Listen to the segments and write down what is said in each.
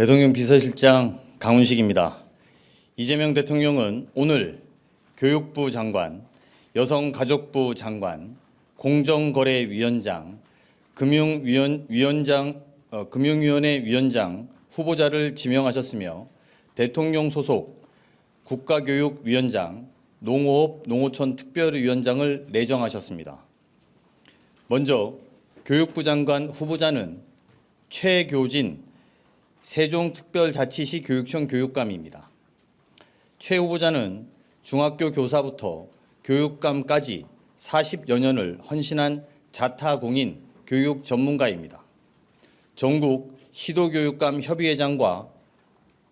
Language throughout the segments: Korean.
대통령 비서실장 강훈식입니다. 이재명 대통령은 오늘 교육부 장관, 여성가족부 장관, 공정거래위원장, 금융위원 위원 장 어, 금융위원회 위원장 후보자를 지명하셨으며 대통령 소속 국가교육위원장, 농어업 농어촌 특별위원장을 내정하셨습니다. 먼저 교육부 장관 후보자는 최교진 세종특별자치시 교육청 교육감입니다. 최 후보자는 중학교 교사부터 교육감까지 40여 년을 헌신한 자타공인 교육 전문가입니다. 전국 시도교육감 협의회장과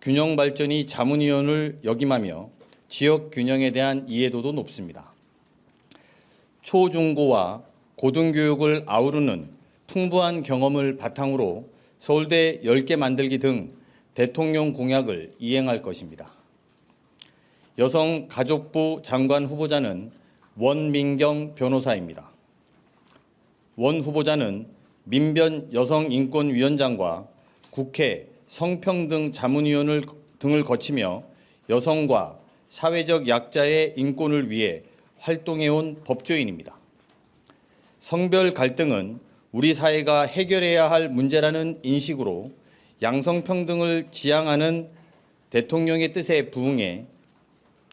균형발전이 자문위원을 역임하며 지역 균형에 대한 이해도도 높습니다. 초중고와 고등교육을 아우르는 풍부한 경험을 바탕으로 서울대 10개 만들기 등 대통령 공약을 이행할 것입니다. 여성 가족부 장관 후보자는 원민경 변호사입니다. 원 후보자는 민변 여성인권위원장과 국회 성평등 자문위원을 등을 거치며 여성과 사회적 약자의 인권을 위해 활동해온 법조인입니다. 성별 갈등은 우리 사회가 해결해야 할 문제라는 인식으로 양성평등을 지향하는 대통령의 뜻에 부응해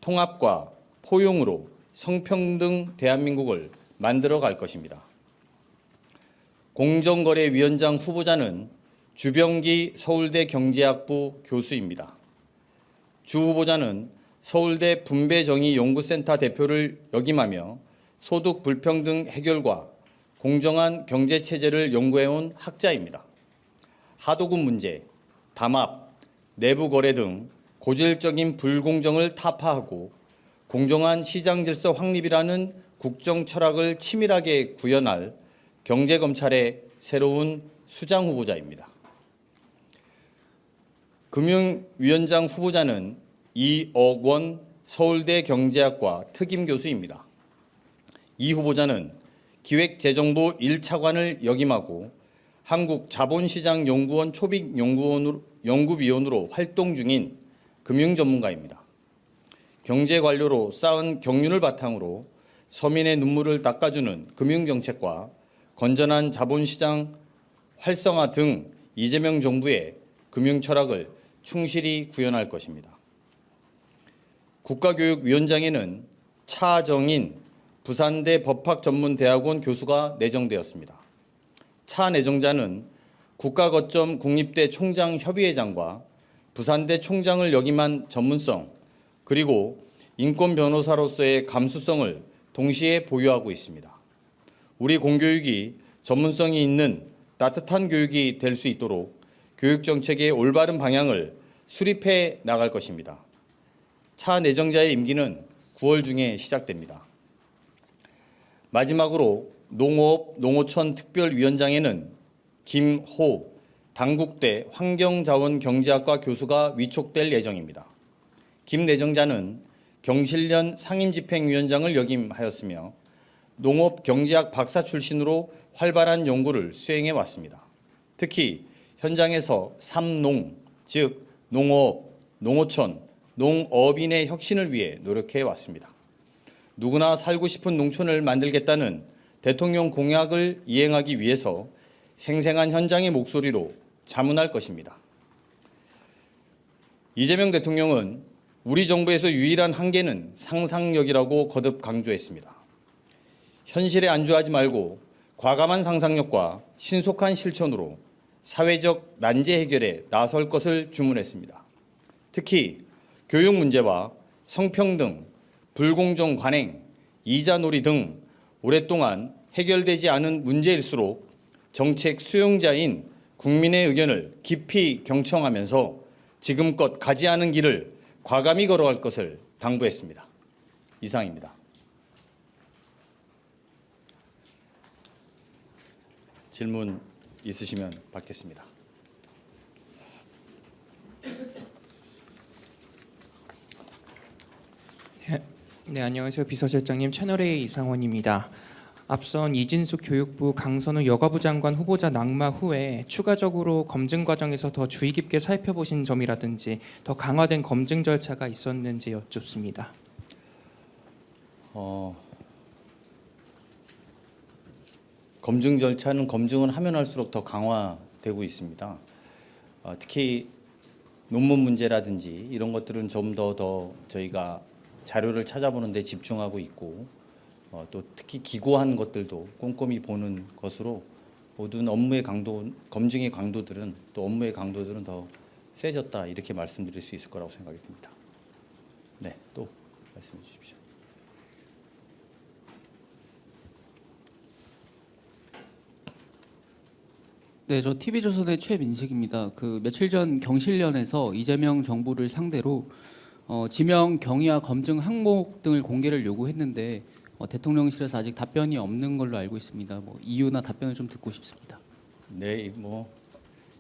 통합과 포용으로 성평등 대한민국을 만들어 갈 것입니다. 공정거래위원장 후보자는 주병기 서울대 경제학부 교수입니다. 주 후보자는 서울대 분배정의연구센터 대표를 역임하며 소득 불평등 해결과 공정한 경제 체제를 연구해온 학자입니다. 하도급 문제, 담합, 내부 거래 등 고질적인 불공정을 타파하고 공정한 시장 질서 확립이라는 국정 철학을 치밀하게 구현할 경제 검찰의 새로운 수장 후보자입니다. 금융위원장 후보자는 이억 원 서울대 경제학과 특임 교수입니다. 이 후보자는 기획재정부 1차관을 역임하고 한국자본시장연구원 초빙연구원으로, 연구위원으로 활동 중인 금융전문가입니다. 경제관료로 쌓은 경륜을 바탕으로 서민의 눈물을 닦아주는 금융정책과 건전한 자본시장 활성화 등 이재명 정부의 금융철학을 충실히 구현할 것입니다. 국가교육위원장에는 차정인 부산대 법학전문대학원 교수가 내정되었습니다. 차 내정자는 국가거점 국립대 총장협의회장과 부산대 총장을 역임한 전문성 그리고 인권 변호사로서의 감수성을 동시에 보유하고 있습니다. 우리 공교육이 전문성이 있는 따뜻한 교육이 될 수 있도록 교육 정책의 올바른 방향을 수립해 나갈 것입니다. 차 내정자의 임기는 9월 중에 시작됩니다. 마지막으로 농업 농어촌 특별위원장에는 김호 당국대 환경자원경제학과 교수가 위촉될 예정입니다. 김 내정자는 경실련 상임집행위원장을 역임하였으며 농업경제학 박사 출신으로 활발한 연구를 수행해 왔습니다. 특히 현장에서 삼농, 즉 농업, 농어촌, 농업인의 혁신을 위해 노력해 왔습니다. 누구나 살고 싶은 농촌을 만들겠다는 대통령 공약을 이행하기 위해서 생생한 현장의 목소리로 자문할 것입니다. 이재명 대통령은 우리 정부에서 유일한 한계는 상상력이라고 거듭 강조했습니다. 현실에 안주하지 말고 과감한 상상력과 신속한 실천으로 사회적 난제 해결에 나설 것을 주문했습니다. 특히 교육 문제와 성평등, 불공정 관행, 이자놀이 등 오랫동안 해결되지 않은 문제일수록 정책 수용자인 국민의 의견을 깊이 경청하면서 지금껏 가지 않은 길을 과감히 걸어갈 것을 당부했습니다. 이상입니다. 질문 있으시면 받겠습니다. 네, 안녕하세요. 비서실장님 채널A 이상원입니다. 앞선 이진숙 교육부 강선우 여가부 장관 후보자 낙마 후에 추가적으로 검증 과정에서 더 주의 깊게 살펴보신 점이라든지 더 강화된 검증 절차가 있었는지 여쭙습니다. 어, 검증 절차는 검증을 하면 할수록 더 강화되고 있습니다. 어, 특히 논문 문제라든지 이런 것들은 좀 더 더 저희가 자료를 찾아보는 데 집중하고 있고 어, 또 특히 기고한 것들도 꼼꼼히 보는 것으로 모든 업무의 강도, 검증의 강도들은 또 업무의 강도들은 더 세졌다 이렇게 말씀드릴 수 있을 거라고 생각이 듭니다. 네, 또 말씀해 주십시오. 네, 저 TV조선의 최민식입니다. 그 며칠 전 경실련에서 이재명 정부를 상대로 어, 지명 경위와 검증 항목 등을 공개를 요구했는데 어, 대통령실에서 아직 답변이 없는 걸로 알고 있습니다. 뭐 이유나 답변을 좀 듣고 싶습니다. 네, 뭐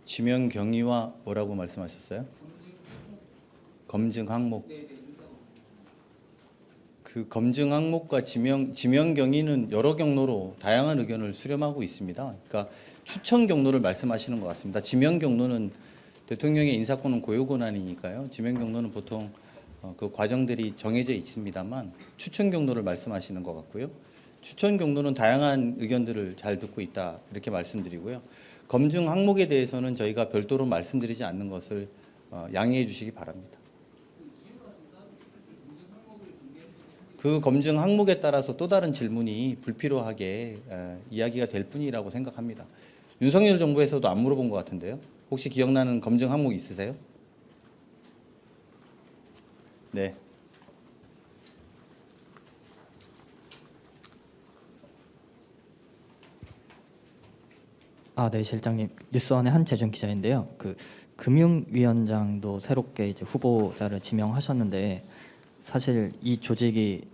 지명 경위와 뭐라고 말씀하셨어요? 검증 항목. 그 검증 항목과 지명 지명 경위는 여러 경로로 다양한 의견을 수렴하고 있습니다. 그러니까 추천 경로를 말씀하시는 것 같습니다. 지명 경로는 대통령의 인사권은 고유 권한이니까요. 지명 경로는 보통 어, 그 과정들이 정해져 있습니다만 추천 경로를 말씀하시는 것 같고요. 추천 경로는 다양한 의견들을 잘 듣고 있다 이렇게 말씀드리고요. 검증 항목에 대해서는 저희가 별도로 말씀드리지 않는 것을 어, 양해해 주시기 바랍니다. 그 검증 항목에 따라서 또 다른 질문이 불필요하게 에, 이야기가 될 뿐이라고 생각합니다. 윤석열 정부에서도 안 물어본 것 같은데요. 혹시 기억나는 검증 항목 있으세요? 네. 아, 네, 실장님. 뉴스원의 한재준 기자인데요. 그 금융위원장도 새롭게 이제 후보자를 지명하셨는데 사실 이 조직이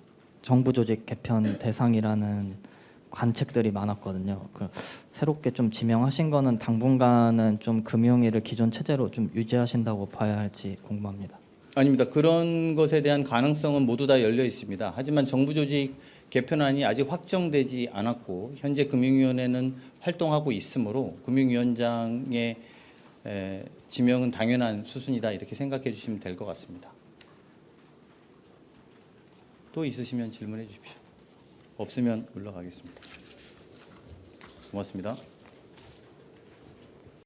정부 조직 개편 대상이라는 관측들이 많았거든요. 그 새롭게 좀 지명하신 거는 당분간은 좀 금융위를 기존 체제로 좀 유지하신다고 봐야 할지 궁금합니다. 아닙니다. 그런 것에 대한 가능성은 모두 다 열려 있습니다. 하지만 정부 조직 개편안이 아직 확정되지 않았고 현재 금융위원회는 활동하고 있으므로 금융위원장의 에, 지명은 당연한 수순이다 이렇게 생각해 주시면 될 것 같습니다. 또 있으시면 질문해 주십시오. 없으면 물러가겠습니다. 고맙습니다.